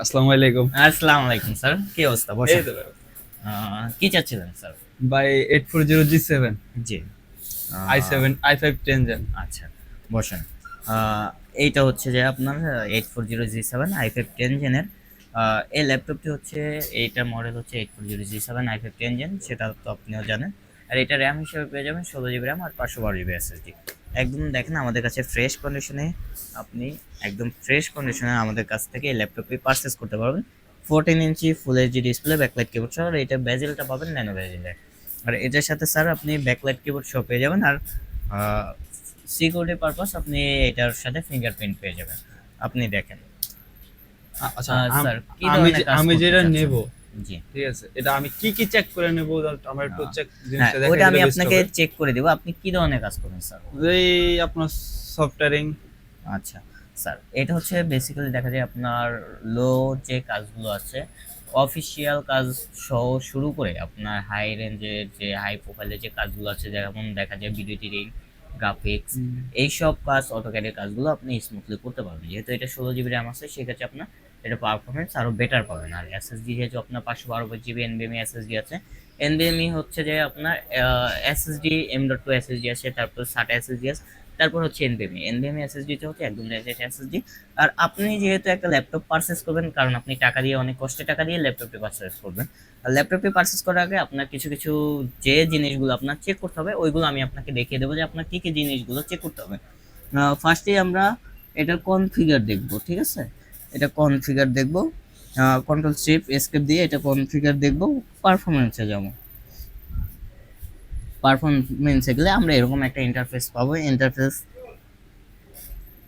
আসসালামু আলাইকুম। আসসালামু আলাইকুম স্যার। কি অবস্থা? বসে কি চাচ্ছিলেন sir? By eight four zero G seven G. I seven I five ten gen আচ্ছা বসেন। এইটা হচ্ছে যে আপনার eight four zero G seven I five ten জেনের এই ল্যাপটপটি হচ্ছে এইটার মডেল হচ্ছে eight four zero G seven I five ten gen সেটা তো আপনিও জানেন। আর এটা র্যাম হিসেবে পেয়ে যাবেন ষোলো জিবি র্যাম আর পাঁচশো বারো জিবি এসএসডি একদম দেখেন আমাদের কাছে ফ্রেশ কন্ডিশনে আপনি একদম ফ্রেশ কন্ডিশনে আমাদের কাছ থেকে এই ল্যাপটপটি পারচেস করতে পারবেন। Fourteen inch full HD display backlight keyboard সহ। আর এটা ব্যাজেলটা পাবেন ন্যানো ব্যাজেলে আর এটার সাথে স্যার আপনি ব্যাকলাইট কিবোর্ড সহ পেয়ে যাবেন। আর সিকিউরিটি পারপাস আপনি এটার সাথে ফিঙ্গারপ্রিন্ট পেয়ে যাবেন। আপনি দেখেন। আচ্ছা স্যার, আমি যেটা নেব জি। ঠিক আছে এটা আমি কি কি চেক করে নেব? আমার একটু চেক হ্যাঁ জিনিসটা ওইটা আমি আপনাকে চেক করে দেবো। আপনি কি ধরনের কাজ করবেন স্যার? এই আপনার সফটওয়্যারিং আচ্ছা স্যার এটা হচ্ছে বেসিক্যালি দেখা যায় আপনার লো যে কাজগুলো আছে অফিসিয়াল কাজ সহ শুরু করে আপনার হাই রেঞ্জের যে হাই প্রোফাইলের যে কাজগুলো আছে যেমন দেখা যায় ভিডিও এডিটিং গ্রাফিক্স এইসব কাজ অটোক্যাডের কাজগুলো আপনি স্মুথলি করতে পারবেন। যেহেতু এটা ষোলো জিবি র্যাম আছে সেক্ষেত্রে আপনার এটা পারফরমেন্স আরও বেটার পাবেন। আর এসএসডি যেহেতু আপনার পাঁচশো বারো জিবি এনবিএমই এসএসডি আছে এনবিএমই হচ্ছে যে আপনার SSD M dot two SSD আছে, তারপর সাটা এসএসডি আছে, তারপর হচ্ছে এনবিএমই এনবিএমই এসএসডিতে হচ্ছে একদম লেটেস্ট এসএসডি আর আপনি যেহেতু একটা ল্যাপটপ পারচেস করবেন, কারণ আপনি টাকা দিয়ে, অনেক কষ্টে টাকা দিয়ে ল্যাপটপটি পারচেস করবেন। আর ল্যাপটপটি পারচেস করার আগে আপনার কিছু কিছু যে জিনিসগুলো আপনার চেক করতে হবে, ওইগুলো আমি আপনাকে দেখিয়ে দেবো যে আপনার কী কী জিনিসগুলো চেক করতে হবে। ফার্স্টেই আমরা এটার কনফিগার দেখব, ঠিক আছে? এটা কনফিগার দেখব? কন্ট্রোল শিফট এসকেপ দিয়ে এটা কনফিগার দেখব? পারফরমেন্সে যাব। পারফরমেন্সে গেলে আমরা এরকম একটা ইন্টারফেস পাবো। ইন্টারফেস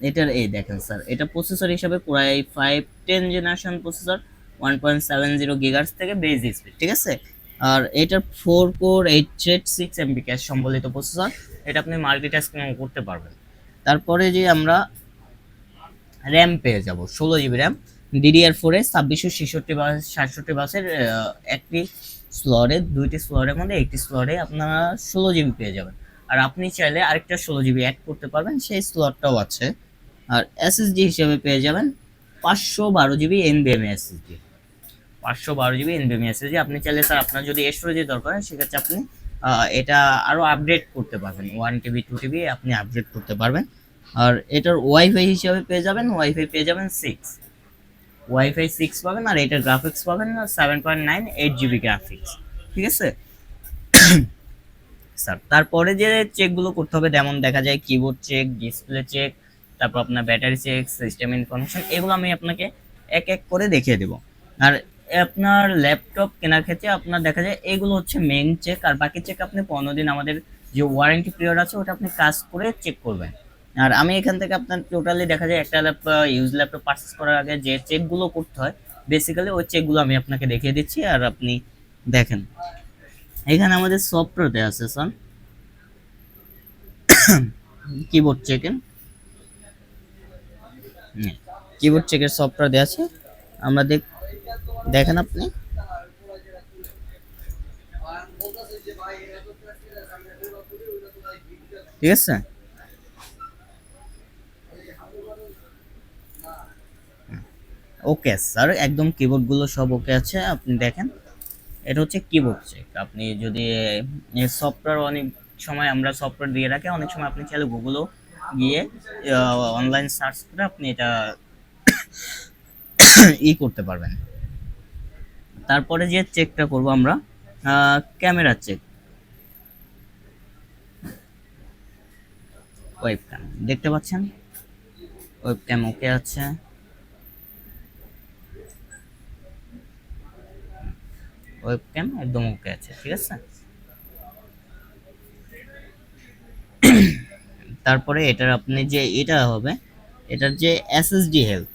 এটার এই দেখেন স্যার এটা প্রসেসর হিসাবে পুরাই five ten generation processor one point seven zero গিগার্স থেকে বেজ স্পিড ঠিক আছে? আর এটার four core eight thread six MB cache সম্বলিত প্রসেসর এটা আপনি মাল্টিটাস্কিং করতে পারবেন। তারপরে যে আমরা র্যাম পেয়ে যাব, ষোলো জিবি র্যাম। ডিডিআর ফোরে ছাব্বিশশো ছেষট্টি বাস সাতষট্টি বাসের একটি স্লরে দুইটি স্লরের মধ্যে একটি স্লরে আপনারা ষোলো জিবি পেয়ে যাবেন। আর আপনি চাইলে আরেকটা ষোলো জিবি অ্যাড করতে পারবেন, সেই স্লটটাও আছে। আর এসএসডি হিসেবে পেয়ে যাবেন পাঁচশো বারো জিবি এনবিএমএ এসএসডি পাঁচশো বারো জিবি এনবিএমএ এসএসডি আপনি চাইলে স্যার আপনার যদি স্টোরেজের দরকার হয়, সেক্ষেত্রে আপনি এটা আরও আপডেট করতে পারবেন। ওয়ান টিবি টু টিবি আপনি আপডেট করতে পারবেন। আর এটার ওয়াইফাই হিসাবে পেয়ে যাবেন ওয়াইফাই পেয়ে যাবেন সিক্স ওয়াইফাই সিক্স পাবেন আর এটার গ্রাফিক্স পাবেন seven point nine eight GB graphics ঠিক আছে? স্যার তারপরে যে চেকগুলো করতে হবে, যেমন দেখা যায় কিবোর্ড চেক ডিসপ্লে চেক তারপর আপনার ব্যাটারি চেক সিস্টেম ইনফরমেশন এগুলো আমি আপনাকে এক এক করে দেখিয়ে দেবো। আর আপনার ল্যাপটপ কেনার ক্ষেত্রে আপনার দেখা যায় এগুলো হচ্ছে মেইন চেক আর বাকি চেক আপনি পনেরো দিন আমাদের যে ওয়ারেন্টি পিরিয়ড আছে, ওটা আপনি কাজ করে চেক করবেন। আর আমি এখান থেকে আপনার টোটালি দেখা যায় একটা ল্যাপটপ ইউজ ল্যাপটপ পারচেস করার আগে যে চেকগুলো করতে হয় বেসিক্যালি ওই চেকগুলো আমি আপনাকে দেখিয়ে দিচ্ছি আর আপনি দেখেন। এখানে আমাদের সফটওয়্যারতে আছে স্যার কিবোর্ড চেকের কিবোর্ড চেকের সফটওয়্যার দেওয়া আছে। আমরা দেখ, দেখেন আপনি। ঠিক আছে? ওকে, স্যার, একদম কিবোর্ডগুলো সব ওকে আছে, আপনি দেখেন। এটা হচ্ছে কিবোর্ড চেক আপনি যদি সফটওয়্যার অনেক সময় আমরা সফটওয়্যার দিয়ে রাখি, অনেক সময় আপনি চাইলে গুগলও গিয়ে অনলাইন সার্চ করে আপনি এটা ই করতে পারবেন। তারপরে যে চেকটা করব আমরা ক্যামেরা চেক ওয়েব ক্যাম দেখতে পাচ্ছেন? ওয়েব ক্যাম ওকে আছে। ওয়েব ক্যাম একদম ওকে আছে, ঠিক আছে? তারপরে এটার আপনি যে, এটা হবে, এটার যে এসএসডি হেলথ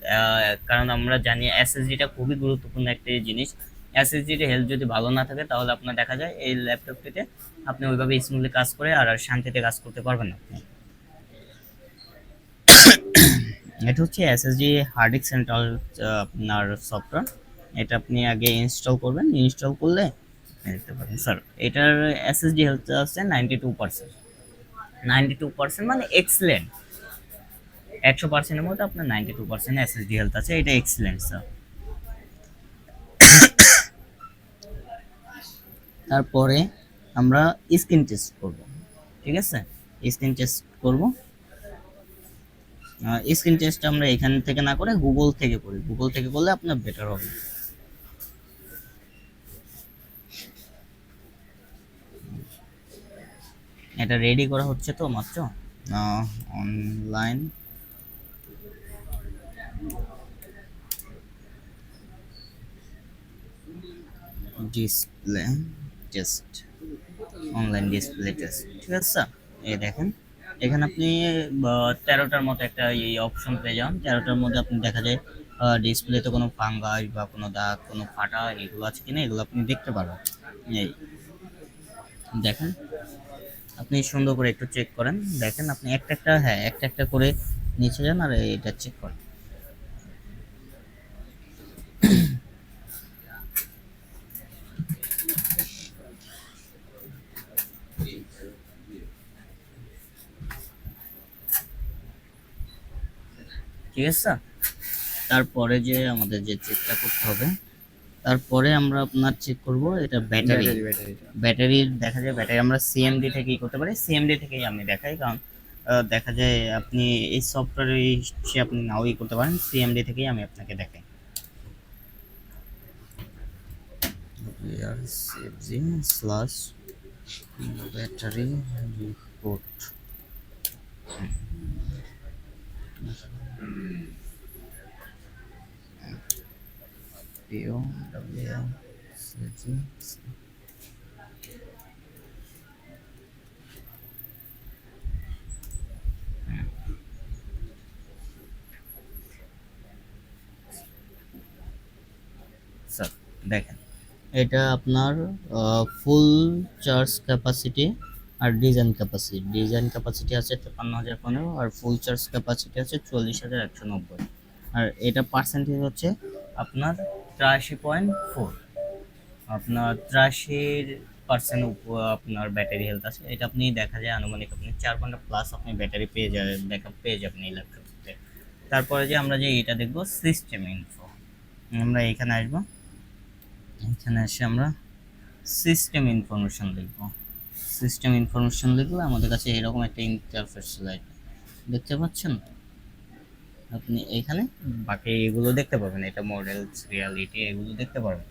কারণ আমরা জানি এসএসডিটা খুবই গুরুত্বপূর্ণ একটা জিনিস। এসএসডির হেলথ যদি ভালো না থাকে, তাহলে আপনার দেখা যায় এই ল্যাপটপটিতে আপনি ওইভাবে স্মুথলি কাজ করে আর আর শান্তিতে কাজ করতে পারবেন না আপনি। এটা হচ্ছে এসএসডি হার্ড ডিস্ক সেন্ট্রাল আপনার সফটওয়্যার এটা আপনি আগে ইনস্টল করবেন। ইনস্টল করলে দেখতে পারেন স্যার এটার এসএসডি হেলথ আছে ninety two percent ninety two percent মানে এক্সেলেন্ট একশো পার্সেন্টের মধ্যে আপনার ninety two percent SSD health আছে, এটা এক্সেলেন্ট স্যার তারপরে আমরা স্ক্রিন টেস্ট করব, ঠিক আছে? স্ক্রিন টেস্ট করব। স্ক্রিন টেস্ট আমরা এখান থেকে না করে গুগল থেকে করি। গুগল থেকে করলে আপনার বেটার হবে। এটা রেডি করা হচ্ছে তো মাত্র? Online display test online display test ঠিক আছে? স্যার এই দেখেন, এখানে আপনি তেরোটার মতো একটা এই অপশন পেয়ে যান। তেরোটার মধ্যে আপনি দেখা যায় ডিসপ্লেতে কোনো ফাঙ্গাস বা কোনো দাগ, কোনো ফাটা এগুলো আছে কিনা, এগুলো আপনি দেখতে পারবেন। এই দেখেন আপনি সুন্দর করে একটু চেক করেন দেখেন আপনি একটা একটা হ্যাঁ একটা একটা করে নিচে যান আর এটা চেক করেন ঠিক আছে? তারপরে যে আমাদের যে চেকটা করতে হবে তারপরে আমরা আপনার চেক করব এটা ব্যাটারি ব্যাটারি ব্যাটারির দেখা যায় ব্যাটারি আমরা সিএমডি থেকেই করতে পারি? সিএমডি থেকেই আমি দেখাই কারণ দেখা যায় আপনি এই সফটওয়্যার সফটওয়্যারে আপনি নাও ই করতে পারেন সিএমডি থেকেই আমি আপনাকে দেখাই। স্লাশ ব্যাটারি রিপোর্ট পিও ডব্লিউ সিজি দেখেন, এটা আপনার ফুল চার্জ ক্যাপাসিটি আর ডিজাইন ক্যাপাসিটি ডিজাইন ক্যাপাসিটি আছে তেপান্ন হাজার পনেরো আর ফুল চার্জ ক্যাপাসিটি আছে চল্লিশ হাজার একশো নব্বই। আর এটা পার্সেন্টেজ হচ্ছে আপনার তিরাশি পয়েন্ট ফোর আপনার তিরাশির পার্সেন্ট আপনার ব্যাটারি হেলথ আছে, এটা আপনি দেখা যায় আনুমানিক আপনি চার ঘণ্টা প্লাস আপনি ব্যাটারি পেয়ে যাবেন ব্যাকআপ পেয়ে যাবেন এই ল্যাপটপতে তারপরে যে আমরা যে এটা দেখব সিস্টেম ইনফো আমরা এখানে আসব। এখানে এসে আমরা সিস্টেম ইনফরমেশন লিখব। সিস্টেম ইনফরমেশন লিখলে আমাদের কাছে এরকম একটা ইন্টারফেস চলে দেখতে পাচ্ছেন? আপনি এখানে? বাকি এগুলো দেখতে পাবেন এটা মডেল রিয়ালিটি এগুলো দেখতে পারবেন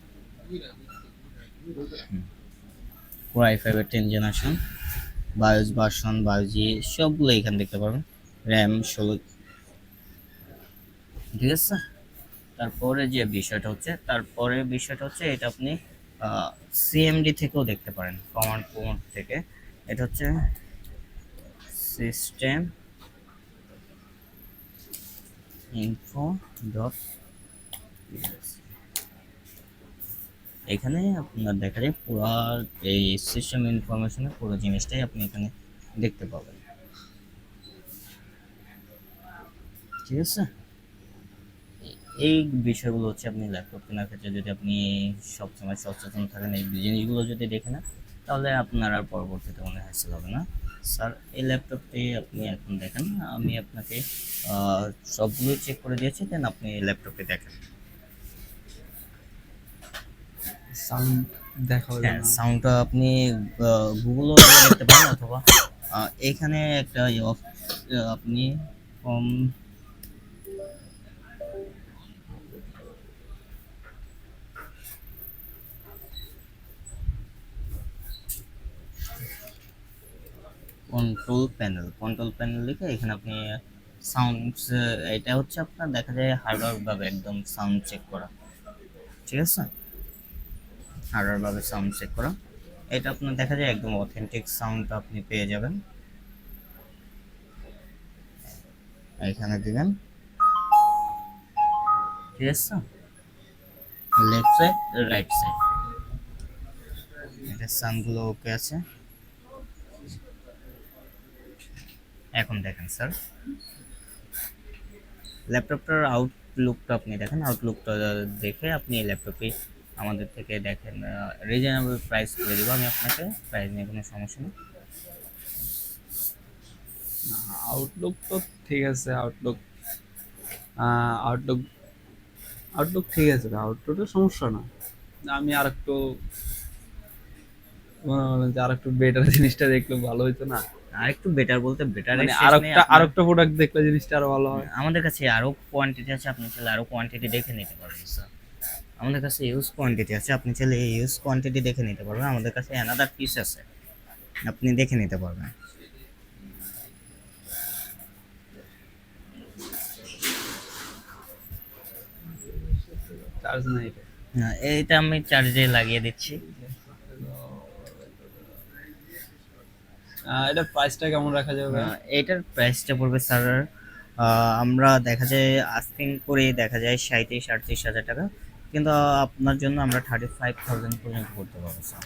কোরাই ফাইভের টেন জেনারেশন বায়োস ভার্সন বায়োজি সবগুলো এখানে দেখতে পারবেন র্যাম ষোলো। ঠিক আছে? তারপরে যে বিষয়টা হচ্ছে তারপরে বিষয়টা হচ্ছে এটা আপনি সিএমডি থেকেও দেখতে পারেন কমান্ড কোড থেকে। এটা হচ্ছে সিস্টেম ইনফো ডট এখানে আপনার দেখা যায় পুরো এই সিস্টেম ইনফরমেশনের পুরো জিনিসটাই আপনি এখানে দেখতে পাবেন। ঠিক আছে? এই বিষয়গুলো হচ্ছে আপনি ল্যাপটপ কেনার ক্ষেত্রে যদি আপনি সবসময় সচেতন থাকেন, এই জিনিসগুলো যদি দেখে নেন, তাহলে আপনার আর পরবর্তীতে মনে হাসিল হবে না। স্যার এই ল্যাপটপটি আপনি এখন দেখেন আমি আপনাকে সবগুলো চেক করে দিয়েছি দেন আপনি এই ল্যাপটপে দেখেন সাউন্ড দেখা হ্যাঁ। সাউন্ডটা আপনি গুগলও দেখতে পারেন অথবা এখানে একটা আপনি কম কন্ট্রোল প্যানেল কন্ট্রোল প্যানেল লিখে এখানে আপনি সাউন্ড এটা হচ্ছে আপনার দেখা যায় হার্ডওয়্যার ভাবে একদম সাউন্ড চেক করা। ঠিক আছে? হার্ডওয়্যার ভাবে সাউন্ড চেক করা। এটা আপনার দেখা যায় একদম অথেন্টিক সাউন্ড আপনি পেয়ে যাবেন। এখানে দিবেন। ঠিক আছে? লেফট সাইড রাইট সাইড এটা সাউন্ডগুলো ওকে আছে। এখন দেখেন স্যার ল্যাপটপটার আউটলুকটা আপনি দেখেন আউটলুকটা দেখে আপনি এই ল্যাপটপে আমাদের থেকে দেখেন রিজনেবল প্রাইস করে দেবো আমি আপনাকে প্রাইস নিয়ে কোনো সমস্যা নেই। আউটলুক তো ঠিক আছে আউটলুক আউটলুক আউটলুক ঠিক আছে আউটলুকের সমস্যা না। আমি আর একটু মনে যে আর একটু বেটার জিনিসটা দেখলে ভালো হতো না। আর একটু বেটার বলতে বেটার মানে আরেকটা আরেকটা প্রোডাক্ট দেখলে জিনিসটা আরও ভালো হয়। আমাদের কাছে আরও কোয়ান্টিটি আছে আপনি চাইলে আরও কোয়ান্টিটি দেখে নিতে পারবেন স্যার আমাদের কাছে ইউজ কোয়ান্টিটি আছে আপনি চাইলে ইউজ কোয়ান্টিটি দেখে নিতে পারবেন। আমাদের কাছে অ্যানাদার পিস আছে আপনি দেখে নিতে পারবেন। চার্জ নাই এইটা আমি চার্জে লাগিয়ে দিচ্ছি। আহ, এটা প্রাইসটা কেমন রাখা যাবে এটার প্রাইসটা পড়বে স্যার আমরা দেখা যায় আস্কিং করে দেখা যায় সাঁত্রিশ আটত্রিশ হাজার টাকা। কিন্তু আপনার জন্য আমরা থার্টি ফাইভ থাউজেন্ড পর্যন্ত করতে পারব স্যার